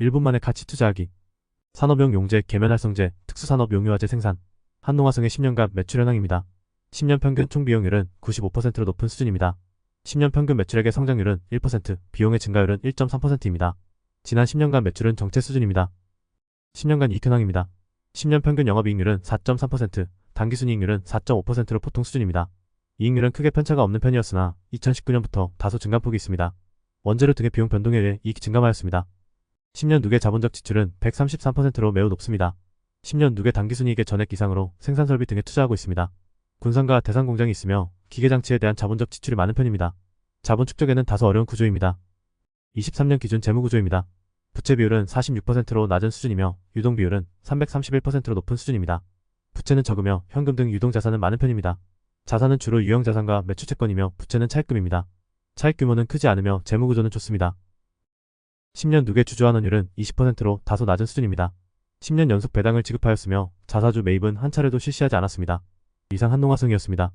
1분 만에 가치 투자하기. 산업용 용재, 계면활성제, 특수산업 용유화재 생산. 한농화성의 10년간 매출 현황입니다. 10년 평균 총 비용률은 95%로 높은 수준입니다. 10년 평균 매출액의 성장률은 1%, 비용의 증가율은 1.3%입니다. 지난 10년간 매출은 정체 수준입니다. 10년간 이익 현황입니다. 10년 평균 영업이익률은 4.3%, 당기순이익률은 4.5%로 보통 수준입니다. 이익률은 크게 편차가 없는 편이었으나 2019년부터 다소 증가폭이 있습니다. 원재료 등의 비용 변동에 의해 이익이 증감하였습니다. 10년 누계 자본적 지출은 133%로 매우 높습니다. 10년 누계 당기순이익의 전액 이상으로 생산설비 등에 투자하고 있습니다. 군산과 대산 공장이 있으며 기계장치에 대한 자본적 지출이 많은 편입니다. 자본 축적에는 다소 어려운 구조입니다. 23년 기준 재무 구조입니다. 부채 비율은 46%로 낮은 수준이며 유동 비율은 331%로 높은 수준입니다. 부채는 적으며 현금 등 유동 자산은 많은 편입니다. 자산은 주로 유형 자산과 매출 채권이며 부채는 차입금입니다. 차입 규모는 크지 않으며 재무 구조는 좋습니다. 10년 누계 주주환원율은 20%로 다소 낮은 수준입니다. 10년 연속 배당을 지급하였으며 자사주 매입은 한 차례도 실시하지 않았습니다. 이상 한농화성이었습니다.